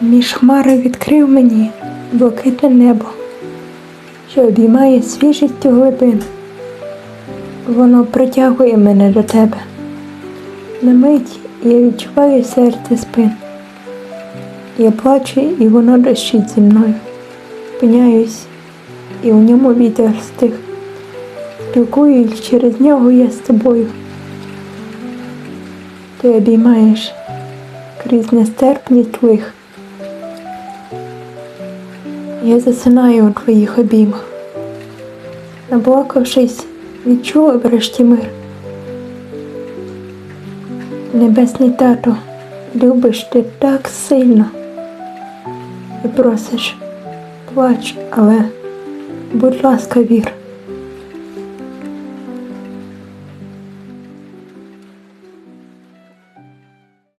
Між хмари відкрив мені блакитне небо, що обіймає свіжістю глибин. Воно притягує мене до тебе. На мить я відчуваю серце спин. Я плачу, і воно дощить зі мною. Спиняюсь, і у ньому вітер стих. Спілкуюсь через нього я з тобою. Ти обіймаєш крізь нестерпність лих. Я засинаю у твоїх обіймах. Наблакавшись, відчула врешті мир. Небесний тато, любиш ти так сильно і просиш, плач, але будь ласка, вір.